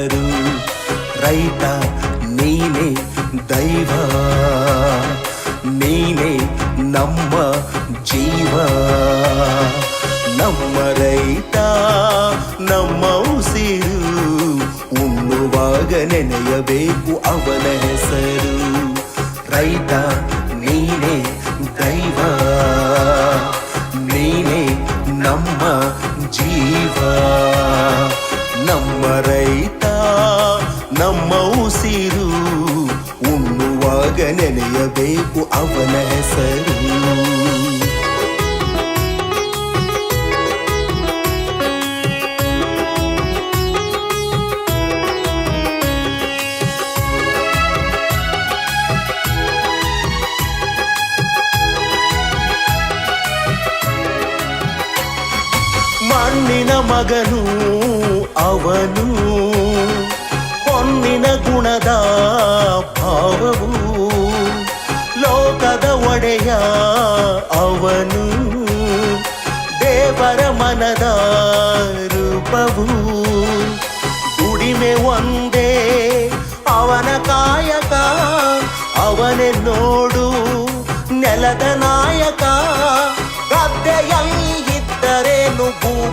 ನೆನೆಯಬೇಕು ಅವನ ಹೆಸರು ರೈತ ನೀನೆ ದೈವ ನೀನೆ ನಮ್ಮ ಜೀವ ನಮ್ಮ ರೈತ ನಮ್ಮ ಉಸಿರು ಉಣ್ಣುವಾಗ ನೆನೆಯಬೇಕು ಅವನ ಹೆಸರು ರೈತ ನೀನೆ ದೈವ ನೀನೆ ನಮ್ಮ ಜೀವ ನಮ್ಮ ರೈತ ಉಣ್ಣುವಾಗ ನೆನೆಯಬೇಕು ಅವನ ಹೆಸರು ಮಣ್ಣಿನ ಮಗನು ಅವನು ಹೊನ್ನಿನ ಗುಣದ ಭಾವವು.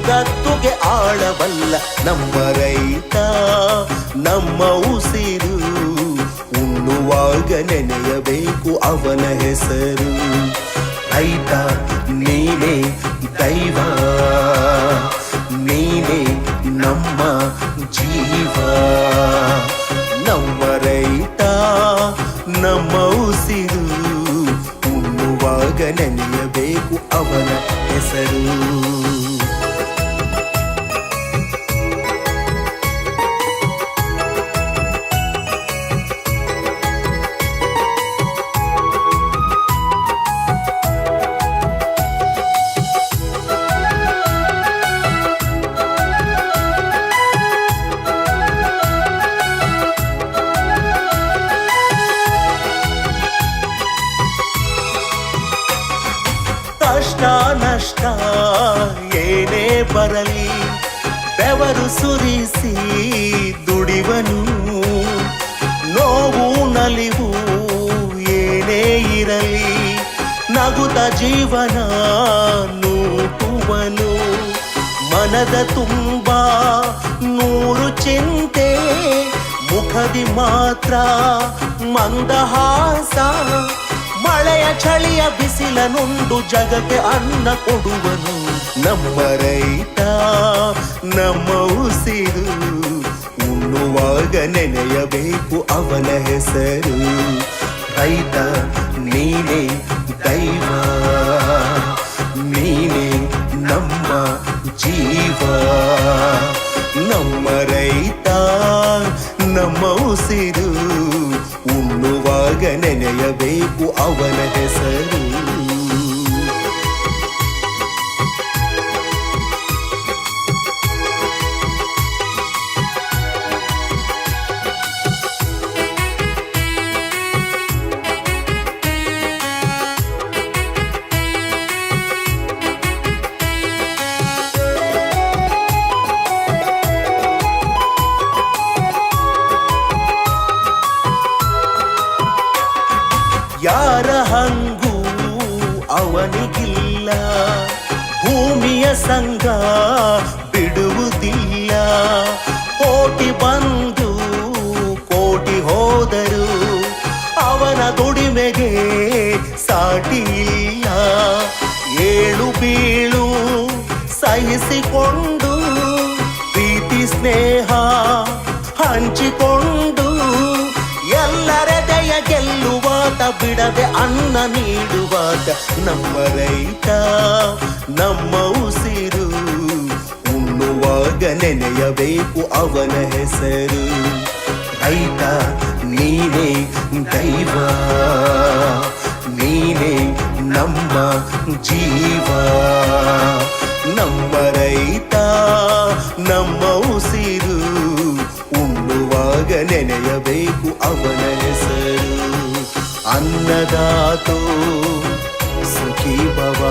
ಇದ್ದರೇನು ಆಳವಲ್ಲ ನಮ್ಮ ರೈತ, ನಮ್ಮ ಉಸಿರು. ಉಣ್ಣುವಾಗ ನೆನೆಯಬೇಕು ಅವನ ಹೆಸರು. ರೈತ, ನೀನೇ ದೈವ. ನೀನೇ ನಮ್ಮ ಜೀವ. ನಮ್ಮ ರೈತ, ನಮ್ಮ ಉಸಿರು. ಉಣ್ಣುವಾಗ ನೆನೆಯಬೇಕು ಅವನ ಹೆಸರು. ಬರಲಿ. ಬೆವರು ಸುರಿಸಿ ದುಡಿವನು. ನೋವು ನಲಿವು ಏನೇ ಇರಲಿ. ನಗುತ ಜೀವನ ನೂಕುವನು. ಮನದ ತುಂಬ ನೂರು ಚಿಂತೆ. ಮುಖದಿ ಮಾತ್ರ ಮಂದಹಾಸ. ಮಳೆಯ ಚಳಿಯ ಬಿಸಿಲನೊಂದು ಜಗಕ್ಕೆ ಅನ್ನ ಕೊಡುವನು. ನಮ್ಮ ರೈತ ನಮ್ಮ ಉಸಿರು ಉಣ್ಣುವಾಗ ನೆನೆಯಬೇಕು ಅವನ ಹೆಸರು ರೈತ ನೀನೆ ದೈವ ನೀನೆ ನಮ್ಮ ಜೀವ ನಮ್ಮ ರೈತ ನಮ್ಮ ಉಸಿರು ಉಣ್ಣುವಾಗ ನೆನೆಯಬೇಕು ಅವನ ಹೆಸರು ಅವನಿಗಿಲ್ಲ ಭೂಮಿಯ ಸಂಘ ಬಿಡುವುದಿಲ್ಲ. ಕೋಟಿ ಬಂದು ಕೋಟಿ ಹೋದರು ಅವನ ದುಡಿಮೆಗೆ ಸಾಟಿ ಏಳು ಬೀಳು ಸಹಿಸಿಕೊಂಡು, ಪ್ರೀತಿ, ಸ್ನೇಹ ಹಂಚಿಕೊಂಡು ಬಿಡದೆ ಅನ್ನ ನೀಡುವಾಗ ನಮ್ಮ ರೈತ, ನಮ್ಮ ಉಸಿರು ಉಣ್ಣುವಾಗ ನೆನೆಯಬೇಕು ಅವನ ಹೆಸರು. ರೈತ, ನೀನೇ ದೈವ, ನೀನೇ ನಮ್ಮ ಜೀವ. ನಮ್ಮ ರೈತ, ನಮ್ಮ ಉಸಿರು ಉಣ್ಣುವಾಗ ನೆನೆಯಬೇಕು ಅವನ ಹೆಸರು. ಅನ್ನದಾತೋ ಸುಖಿ ಭವ.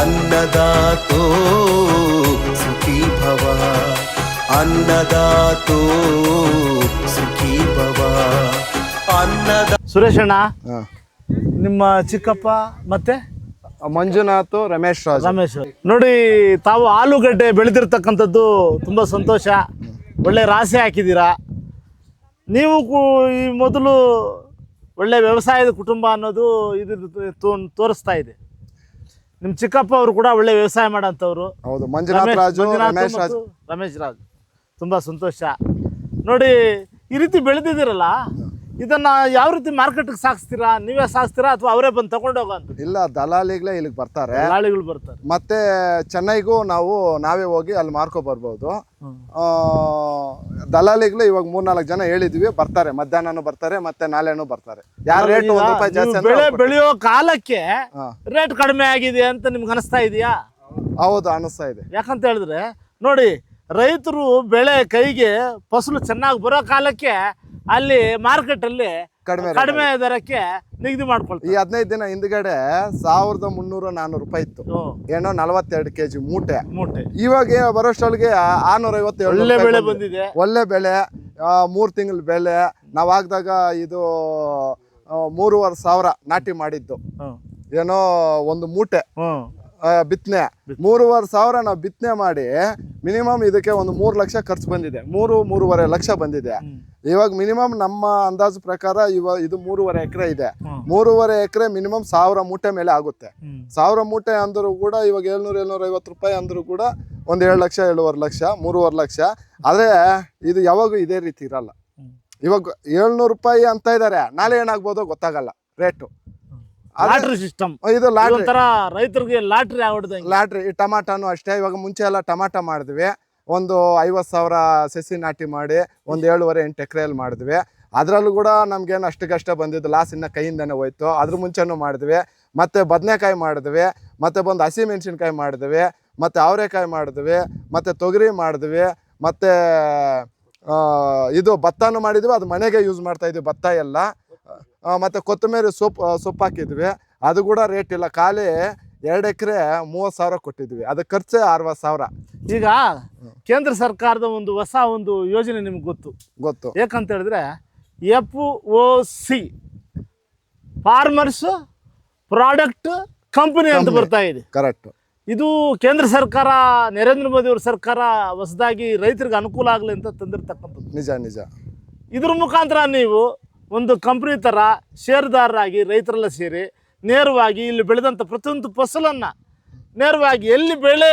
ಅನ್ನದಾತು ಸುಖೀ ಭವ. ಅನ್ನದಾತು ಸುಖಿ ಭವ. ಅನ್ನದ ಸುರೇಶಣ್ಣ ನಿಮ್ಮ ಚಿಕ್ಕಪ್ಪ ಮತ್ತೆ? ಮಂಜುನಾಥ್ ರಮೇಶ್ ರಾಜ್. ರಮೇಶ್ ನೋಡಿ ತಾವು ಆಲೂಗಡ್ಡೆ ಬೆಳೆದಿರ್ತಕ್ಕಂಥದ್ದು ತುಂಬ ಸಂತೋಷ. ಒಳ್ಳೆ ರಾಸಿ ಹಾಕಿದ್ದೀರಾ. ನೀವು ಕೂ- ಈ ಮೊದಲು ಒಳ್ಳೆ ವ್ಯವಸಾಯದ ಕುಟುಂಬ ಅನ್ನೋದು ಇದ್ರ ತೋರಿಸ್ತಾ ಇದೆ. ನಿಮ್ಮ ಚಿಕ್ಕಪ್ಪ ಅವರು ಕೂಡ ಒಳ್ಳೆ ವ್ಯವಸಾಯ ಮಾಡೋಂಥವ್ರು ಹೌದು ಮಂಜುನಾಥ್ ರಮೇಶ್- ರಾಜು ರಮೇಶ್ ರಾಜ್. ಮತ್ತು ರಮೇಶ್ ರಾಜ್. ತುಂಬ ಸಂತೋಷ. ನೋಡಿ ಈ ರೀತಿ ಬೆಳೆದಿದ್ದೀರಲ್ಲ? ಇದನ್ನ ಯಾವ ರೀತಿ ಮಾರ್ಕೆಟ್ಗೆ ಸಾಗಿಸ್ತೀರಾ ನೀವೇ ಸಾಗಿಸ್ತೀರಾ ಅಥವಾ ಅವರೇ ಬಂದು ತಗೊಂಡೋಗ ಇಲ್ಲ ದಲಾಲಿಗಳೇ ಇಲ್ಲಿಗೆ ಬರ್ತಾರೆ. ಲಾಳಿಗಳು ಬರ್ತಾರೆ. ಮತ್ತೆ ಚೆನ್ನೈಗೂ ನಾವು ನಾವೇ ಹೋಗಿ ಅಲ್ಲಿ ಮಾರ್ಕೊ ಬರ್ಬೋದು. ಆ, ದಲಾಲಿಗಳು ಇವಾಗ ಮೂರ್ನಾಲ್ಕು ಜನ ಹೇಳಿದ್ವಿ ಬರ್ತಾರೆ. ಮಧ್ಯಾಹ್ನನೂ ಬರ್ತಾರೆ ಮತ್ತೆ ನಾಳೆನೂ ಬರ್ತಾರೆ. ಯಾರ ರೇಟ್ ಈಗ ಒಂದ್ ರೂಪಾಯಿ ಜಾಸ್ತಿ ಅಂದ್ರೆ ಬೆಳೆ ಅವ್ರು ಬೆಳೆಯೋ ಕಾಲಕ್ಕೆ ಹಾ. ರೇಟ್ ಕಡಿಮೆ ಆಗಿದೆ ಅಂತ ನಿಮ್ಗೆ ಅನಿಸ್ತಾ ಇದೆಯಾ? ಹೌದು ಅನಿಸ್ತಾ ಇದೆ. ಯಾಕಂತ ಹೇಳಿದ್ರೆ ನೋಡಿ ರೈತರು ಬೆಳೆ ಕೈಗೆ ಫಸಲು ಚೆನ್ನಾಗಿ ಬರೋ ಕಾಲಕ್ಕೆ ಅಲ್ಲಿ ಮಾರ್ಕೆಟ್ ಅಲ್ಲಿ ಕಡಿಮೆ ಕಡಿಮೆ ದರಕ್ಕೆ ನಿಗದಿ ಈ ಮಾಡ್ಕೊಳ್ತಾರೆ ಹದಿನೈದು ದಿನ ಹಿಂದ್ಗಡೆ ಸಾವಿರದ ಮುನ್ನೂರ ನಾನೂರು ರೂಪಾಯಿ ಇತ್ತು. ಏನೋ ನಲವತ್ತೆರಡು ಕೆಜಿ ಮೂಟೆ. ಮೂಟೆ. ಇವಾಗ ಬರೋಷ್ಟೊಳಗೆ ಆರ್ನೂರ ಐವತ್ತು ಒಳ್ಳೆ ಬೆಳೆ ಬಂದಿದೆ. ಒಳ್ಳೆ ಬೆಳೆ ಮೂರು ತಿಂಗಳ ಬೆಲೆ ನಾವು ಹಾಕಿದಾಗ ಇದು ಮೂರುವರೆ ಸಾವಿರ ನಾಟಿ ಮಾಡಿದ್ದು. ಏನೋ ಒಂದು ಮೂಟೆ ಬಿತ್ತನೆ. ಮೂರುವರೆ ಸಾವಿರ ನಾವು ಬಿತ್ತನೆ ಮಾಡಿ ಮಿನಿಮಮ್ ಇದಕ್ಕೆ ಒಂದು ಮೂರು ಲಕ್ಷ ಖರ್ಚು ಬಂದಿದೆ. ಮೂರು ಮೂರುವರೆ ಲಕ್ಷ ಬಂದಿದೆ. ಇವಾಗ ಮಿನಿಮಮ್ ನಮ್ಮ ಅಂದಾಜು ಪ್ರಕಾರ ಇವಾಗ ಇದು ಮೂರುವರೆ ಎಕರೆ ಇದೆ. ಮೂರುವರೆ ಎಕರೆ ಮಿನಿಮಮ್ ಸಾವಿರ ಮೂಟೆ ಮೇಲೆ ಆಗುತ್ತೆ. ಸಾವಿರ ಮೂಟೆ ಅಂದರೂ ಕೂಡ ಇವಾಗ ಏಳ್ನೂರ ಏಳ್ನೂರ ಐವತ್ತು ರೂಪಾಯಿ ಅಂದರೂ ಕೂಡ ಒಂದು ಏಳು ಲಕ್ಷ ಏಳುವರೆ ಲಕ್ಷ ಮೂರುವರೆ ಲಕ್ಷ. ಆದರೆ ಇದು ಯಾವಾಗೂ ಇದೇ ರೀತಿ ಇರಲ್ಲ. ಇವಾಗ ಏಳ್ನೂರು ರೂಪಾಯಿ ಅಂತ ಇದ್ದಾರೆ ನಾಳೆ ಏನಾಗ್ಬೋದು ಗೊತ್ತಾಗಲ್ಲ ರೇಟು. ಲಾಟ್ರಿ ಸಿಸ್ಟಮ್ ಇದು ಲಾಟ್ರಿ. ರೈತರಿಗೆ ಲಾಟ್ರಿ ಲಾಟ್ರಿ ಟಮಾಟನು ಅಷ್ಟೇ. ಇವಾಗ ಮುಂಚೆ ಎಲ್ಲ ಟಮಾಟ ಮಾಡಿದ್ವಿ. ಒಂದು ಐವತ್ತು ಸಾವಿರ ಸಸಿ ನಾಟಿ ಮಾಡಿ ಒಂದು ಏಳುವರೆ ಎಂಟು ಎಕರೆಯಲ್ಲಿ ಮಾಡಿದ್ವಿ. ಅದರಲ್ಲೂ ಕೂಡ ನಮಗೇನು ಅಷ್ಟಕ್ಕಷ್ಟೇ ಬಂದಿದ್ದು ಲಾಸ್ ಇನ್ನ ಕೈಯಿಂದನೇ ಹೋಯ್ತು. ಅದ್ರ ಮುಂಚೆನೂ ಮಾಡಿದ್ವಿ. ಮತ್ತು ಬದನೆಕಾಯಿ ಮಾಡಿದ್ವಿ. ಮತ್ತು ಬಂದು ಹಸಿ ಮೆಣಸಿನ್ಕಾಯಿ ಮಾಡಿದ್ವಿ. ಮತ್ತು ಅವರೆಕಾಯಿ ಮಾಡಿದ್ವಿ. ಮತ್ತು ತೊಗರಿ ಮಾಡಿದ್ವಿ. ಮತ್ತು ಇದು ಭತ್ತನೂ ಮಾಡಿದ್ವಿ. ಅದು ಮನೆಗೆ ಯೂಸ್ ಮಾಡ್ತಾ ಇದ್ವಿ. ಭತ್ತ ಎಲ್ಲ. ಮತ್ತೆ ಕೊತ್ತಂಬರಿ ಸೊಪ್ಪು ಸೊಪ್ಪು ಹಾಕಿದ್ವಿ. ಅದು ಕೂಡ ರೇಟ್ ಇಲ್ಲ. ಖಾಲಿ ಎರಡು ಎಕರೆ ಮೂವತ್ತು ಸಾವಿರ ಕೊಟ್ಟಿದ್ವಿ. ಅದಕ್ಕೆ ಖರ್ಚೆ ಅರವತ್ತು ಸಾವಿರ. ಈಗ ಕೇಂದ್ರ ಸರ್ಕಾರದ ಒಂದು ಹೊಸ ಒಂದು ಯೋಜನೆ ನಿಮ್ಗೆ ಗೊತ್ತು. ಗೊತ್ತು. ಯಾಕಂತ ಹೇಳಿದ್ರೆ F O C farmers product company ಅಂತ ಬರ್ತಾ ಇದೆ. ಕರೆಕ್ಟ್ ಇದು ಕೇಂದ್ರ ಸರ್ಕಾರ ನರೇಂದ್ರ ಮೋದಿ ಅವ್ರ ಸರ್ಕಾರ ಹೊಸದಾಗಿ ರೈತರಿಗೆ ಅನುಕೂಲ ಆಗಲಿ ಅಂತ ತಂದಿರ್ತಕ್ಕಂಥದ್ದು. ನಿಜ ನಿಜ. ಇದ್ರ ಮುಖಾಂತರ ನೀವು ಒಂದು ಕಂಪ್ನಿ ಥರ ಷೇರುದಾರರಾಗಿ ರೈತರೆಲ್ಲ ಸೇರಿ ನೇರವಾಗಿ ಇಲ್ಲಿ ಬೆಳೆದಂಥ ಪ್ರತಿಯೊಂದು ಫಸಲನ್ನು ನೇರವಾಗಿ ಎಲ್ಲಿ ಬೆಳೆ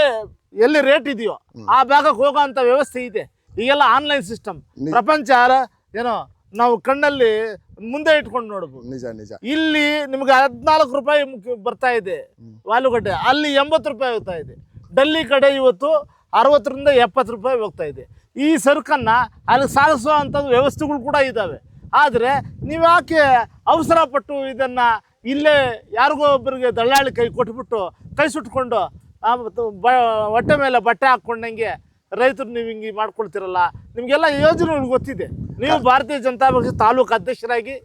ಎಲ್ಲಿ ರೇಟ್ ಇದೆಯೋ ಆ ಭಾಗಕ್ಕೆ ಹೋಗೋ ಅಂತ ವ್ಯವಸ್ಥೆ ಇದೆ. ಈಗೆಲ್ಲ ಆನ್ಲೈನ್ ಸಿಸ್ಟಮ್ ಪ್ರಪಂಚ ಏನೋ ನಾವು ಕಣ್ಣಲ್ಲಿ ಮುಂದೆ ಇಟ್ಕೊಂಡು ನೋಡಬಹುದು ನಿಜ ನಿಜ. ಇಲ್ಲಿ ನಿಮ್ಗೆ ಹದಿನಾಲ್ಕು ರೂಪಾಯಿ ಮುಖ್ಯ ಬರ್ತಾ ಇದೆ ಆಲೂಗಡ್ಡೆ ಅಲ್ಲಿ ಎಂಬತ್ತು ರೂಪಾಯಿ ಹೋಗ್ತಾ ಇದೆ. ಡಲ್ಲಿ ಕಡೆ ಇವತ್ತು ಅರವತ್ತರಿಂದ ಎಪ್ಪತ್ತು ರೂಪಾಯಿ ಹೋಗ್ತಾ ಇದೆ. ಈ ಸರಕನ್ನು ಅಲ್ಲಿ ಸಾಗಿಸೋ ಅಂಥದ್ದು ವ್ಯವಸ್ಥೆಗಳು ಕೂಡ ಇದ್ದಾವೆ ಆದರೆ ನೀವು ಯಾಕೆ ಅವಸರ ಪಟ್ಟು ಇದನ್ನು ಇಲ್ಲೇ ಯಾರಿಗೋ ಒಬ್ಬರಿಗೆ ದಳ್ಳಾಳಿ ಕೈ ಕೊಟ್ಬಿಟ್ಟು ಕೈ ಸುಟ್ಕೊಂಡು ಬ ಹೊಟ್ಟೆ ಮೇಲೆ ಬಟ್ಟೆ ಹಾಕ್ಕೊಂಡಂಗೆ ರೈತರು ನೀವು ಹಿಂಗೆ ಮಾಡ್ಕೊಳ್ತಿರಲ್ಲ. ನಿಮಗೆಲ್ಲ ಯೋಜನೆಗಳು ಗೊತ್ತಿದೆ. ನೀವು ಭಾರತೀಯ ಜನತಾ ಪಕ್ಷ ತಾಲೂಕು ಅಧ್ಯಕ್ಷರಾಗಿ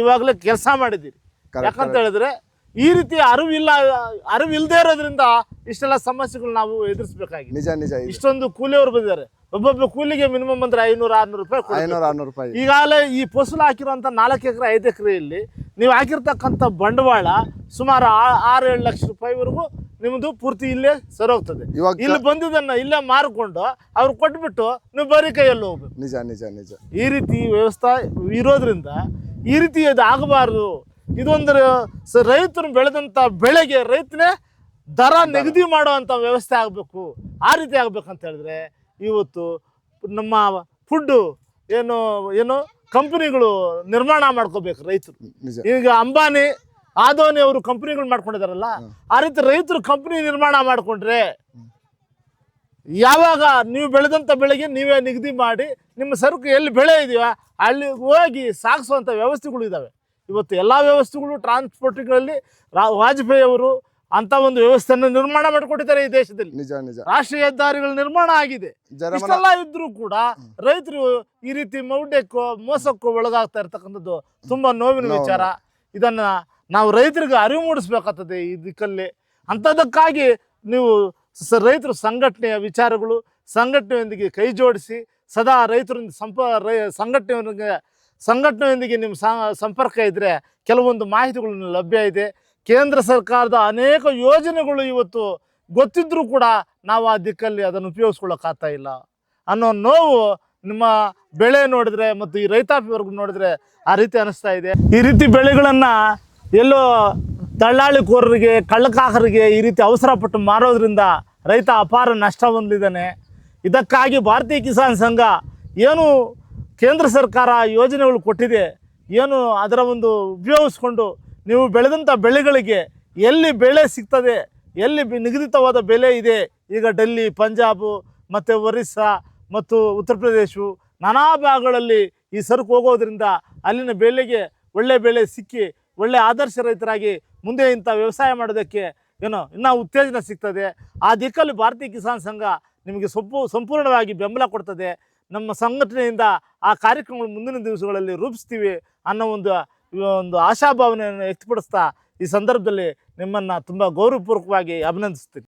ಇವಾಗಲೇ ಕೆಲಸ ಮಾಡಿದ್ದೀರಿ. ಯಾಕಂತ ಹೇಳಿದ್ರೆ ಈ ರೀತಿ ಅರಿವಿಲ್ಲ ಅರಿವಿಲ್ಲದೆ ಇರೋದ್ರಿಂದ ಇಷ್ಟೆಲ್ಲ ಸಮಸ್ಯೆಗಳು ನಾವು ಎದುರಿಸಬೇಕಾಗಿ ನಿಜ ನಿಜ ಇದು. ಇಷ್ಟೊಂದು ಕೂಲಿಯವರು ಬಂದಿದ್ದಾರೆ. ಒಬ್ಬೊಬ್ಬ ಕೂಲಿಗೆ ಮಿನಿಮಮ್ ಅಂದ್ರೆ ಐನೂರು ಆರ್ನೂರು ರೂಪಾಯಿ ಕೊಡ್ಬೇಕು. ಐನೂರ ಆರ್ನೂರು ರೂಪಾಯಿ ಈಗಾಗಲೇ ಈ ಫಸಲು ಹಾಕಿರುವಂತ ನಾಲ್ಕು ಎಕರೆ ಐದು ಎಕರೆಯಲ್ಲಿ ನೀವು ಹಾಕಿರ್ತಕ್ಕಂಥ ಬಂಡವಾಳ ಸುಮಾರು ಆ- ಆರು ಏಳು ಲಕ್ಷ ರೂಪಾಯಿವರೆಗೂ ನಿಮ್ಮದು ಪೂರ್ತಿ ಇಲ್ಲೇ ಸರಿ ಇವಾಗ ಇಲ್ಲಿ ಬಂದಿದ್ದನ್ನ ಇಲ್ಲೇ ಮಾರಿಕೊಂಡು ಅವ್ರು ಕೊಟ್ಬಿಟ್ಟು ನೀವು ಬರೀ ಕೈಯಲ್ಲಿ ಹೋಗ್ಬೇಕು. ನಿಜ ನಿಜ ನಿಜ. ಈ ರೀತಿ ವ್ಯವಸ್ಥೆ ಇರೋದ್ರಿಂದ ಈ ರೀತಿ ಅದು ಆಗಬಾರ್ದು. ಇದೊಂದು ರೈತರು ಬೆಳೆದಂಥ ಬೆಳೆಗೆ ರೈತನೇ ದರ ನಿಗದಿ ಮಾಡುವಂಥ ವ್ಯವಸ್ಥೆ ಆಗಬೇಕು. ಆ ರೀತಿ ಆಗ್ಬೇಕಂತ ಹೇಳಿದ್ರೆ ಇವತ್ತು ನಮ್ಮ ಫುಡ್ಡು ಏನು ಏನು ಕಂಪನಿಗಳು ನಿರ್ಮಾಣ ಮಾಡ್ಕೋಬೇಕು ರೈತರು. ಈಗ ಅಂಬಾನಿ ಆದೋನಿ ಅವರು ಕಂಪನಿಗಳು ಮಾಡ್ಕೊಂಡಿದಾರಲ್ಲ ಆ ರೀತಿ ರೈತರು ಕಂಪನಿ ನಿರ್ಮಾಣ ಮಾಡಿಕೊಂಡ್ರೆ ಯಾವಾಗ ನೀವು ಬೆಳೆದಂಥ ಬೆಳೆಗೆ ನೀವೇ ನಿಗದಿ ಮಾಡಿ ನಿಮ್ಮ ಸರಕು ಎಲ್ಲಿ ಬೆಳೆ ಇದೆಯೋ ಅಲ್ಲಿ ಹೋಗಿ ಸಾಗಿಸುವಂಥ ವ್ಯವಸ್ಥೆಗಳು ಇದ್ದಾವೆ ಇವತ್ತು ಎಲ್ಲ ವ್ಯವಸ್ಥೆಗಳು ಟ್ರಾನ್ಸ್ಪೋರ್ಟ್ಗಳಲ್ಲಿ ರಾ ವಾಜಪೇಯಿ ಅವರು ಅಂತ ಒಂದು ವ್ಯವಸ್ಥೆಯನ್ನು ನಿರ್ಮಾಣ ಮಾಡಿಕೊಟ್ಟಿದ್ದಾರೆ ಈ ದೇಶದಲ್ಲಿ. ನಿಜ ನಿಜ. ರಾಷ್ಟ್ರೀಯ ಹೆದ್ದಾರಿಗಳ ನಿರ್ಮಾಣ ಆಗಿದೆ. ಜನರೆಲ್ಲ ಇಷ್ಟೆಲ್ಲ ಇದ್ರೂ ಕೂಡ ರೈತರು ಈ ರೀತಿ ಮೌಢ್ಯಕ್ಕೋ ಮೋಸಕ್ಕೋ ಒಳಗಾಗ್ತಾ ಇರ್ತಕ್ಕಂಥದ್ದು ತುಂಬಾ ನೋವಿನ ವಿಚಾರ. ಇದನ್ನ ನಾವು ರೈತರಿಗೆ ಅರಿವು ಮೂಡಿಸ್ಬೇಕಾಗ್ತದೆ ಈ ದಿಕ್ಕಲ್ಲಿ. ಅಂಥದಕ್ಕಾಗಿ ನೀವು ರೈತರು ರೈತರ ಸಂಘಟನೆಯ ವಿಚಾರಗಳು ಸಂಘಟನೆಯೊಂದಿಗೆ ಕೈ ಜೋಡಿಸಿ ಸದಾ ರೈತರೊಂದಿಗೆ ಸಂಪ ರೈ ಸಂಘಟನೆಯೊಂದಿಗೆ ಸಂಘಟನೆಯೊಂದಿಗೆ ನಿಮ್ಮ ಸಂಪರ್ಕ ಇದ್ದರೆ ಕೆಲವೊಂದು ಮಾಹಿತಿಗಳು ಲಭ್ಯ ಇದೆ. ಕೇಂದ್ರ ಸರ್ಕಾರದ ಅನೇಕ ಯೋಜನೆಗಳು ಇವತ್ತು ಗೊತ್ತಿದ್ದರೂ ಕೂಡ ನಾವು ಆ ದಿಕ್ಕಲ್ಲಿ ಅದನ್ನು ಉಪಯೋಗಿಸ್ಕೊಳ್ಳೋಕ್ಕಾಗ್ತಾ ಇಲ್ಲ. ಅನ್ನೋ ನೋವು ನಿಮ್ಮ ಬೆಳೆ ನೋಡಿದ್ರೆ ಮತ್ತು ಈ ರೈತಾಪಿ ವರ್ಗ ನೋಡಿದ್ರೆ ಆ ರೀತಿ ಅನಿಸ್ತಾ ಇದೆ. ಈ ರೀತಿ ಬೆಳೆಗಳನ್ನು ಎಲ್ಲೋ ದಳ್ಳಾಳಿಕೋರರಿಗೆ ಕಳ್ಳಕಾಕರಿಗೆ ಈ ರೀತಿ ಅವಸರ ಪಟ್ಟು ಮಾರೋದ್ರಿಂದ ರೈತ ಅಪಾರ ನಷ್ಟ ಹೊಂದಿದ್ದಾನೆ. ಇದಕ್ಕಾಗಿ ಭಾರತೀಯ ಕಿಸಾನ್ ಸಂಘ ಏನು ಕೇಂದ್ರ ಸರ್ಕಾರ ಯೋಜನೆಗಳು ಕೊಟ್ಟಿದೆ, ಏನು ಅದರ ಒಂದು ಉಪಯೋಗಿಸ್ಕೊಂಡು ನೀವು ಬೆಳೆದಂಥ ಬೆಳೆಗಳಿಗೆ ಎಲ್ಲಿ ಬೆಳೆ ಸಿಗ್ತದೆ, ಎಲ್ಲಿ ನಿಗದಿತವಾದ ಬೆಲೆ ಇದೆ, ಈಗ ಡೆಲ್ಲಿ, ಪಂಜಾಬು, ಮತ್ತು ಒರಿಸ್ಸಾ ಮತ್ತು ಉತ್ತರ ಪ್ರದೇಶ, ನಾನಾ ಭಾಗಗಳಲ್ಲಿ ಈ ಸರಕು ಹೋಗೋದ್ರಿಂದ ಅಲ್ಲಿನ ಬೆಲೆಗೆ ಒಳ್ಳೆ ಬೆಲೆ ಸಿಕ್ಕಿ, ಒಳ್ಳೆ ಆದರ್ಶ ರೈತರಾಗಿ ಮುಂದೆ ಇಂಥ ವ್ಯವಸಾಯ ಮಾಡೋದಕ್ಕೆ ಏನೋ ಇನ್ನೂ ಉತ್ತೇಜನ ಸಿಗ್ತದೆ. ಆ ದಿಕ್ಕಲ್ಲಿ ಭಾರತೀಯ ಕಿಸಾನ್ ಸಂಘ ನಿಮಗೆ ಸೊಪ್ಪು ಸಂಪೂರ್ಣವಾಗಿ ಬೆಂಬಲ ಕೊಡ್ತದೆ. ನಮ್ಮ ಸಂಘಟನೆಯಿಂದ ಆ ಕಾರ್ಯಕ್ರಮಗಳು ಮುಂದಿನ ದಿವಸಗಳಲ್ಲಿ ರೂಪಿಸ್ತೀವಿ ಅನ್ನೋ ಒಂದು ಒಂದು ಆಶಾಭಾವನೆಯನ್ನು ವ್ಯಕ್ತಪಡಿಸ್ತಾ ಈ ಸಂದರ್ಭದಲ್ಲಿ ನಿಮ್ಮನ್ನು ತುಂಬ ಗೌರವಪೂರ್ವಕವಾಗಿ ಅಭಿನಂದಿಸ್ತೀನಿ.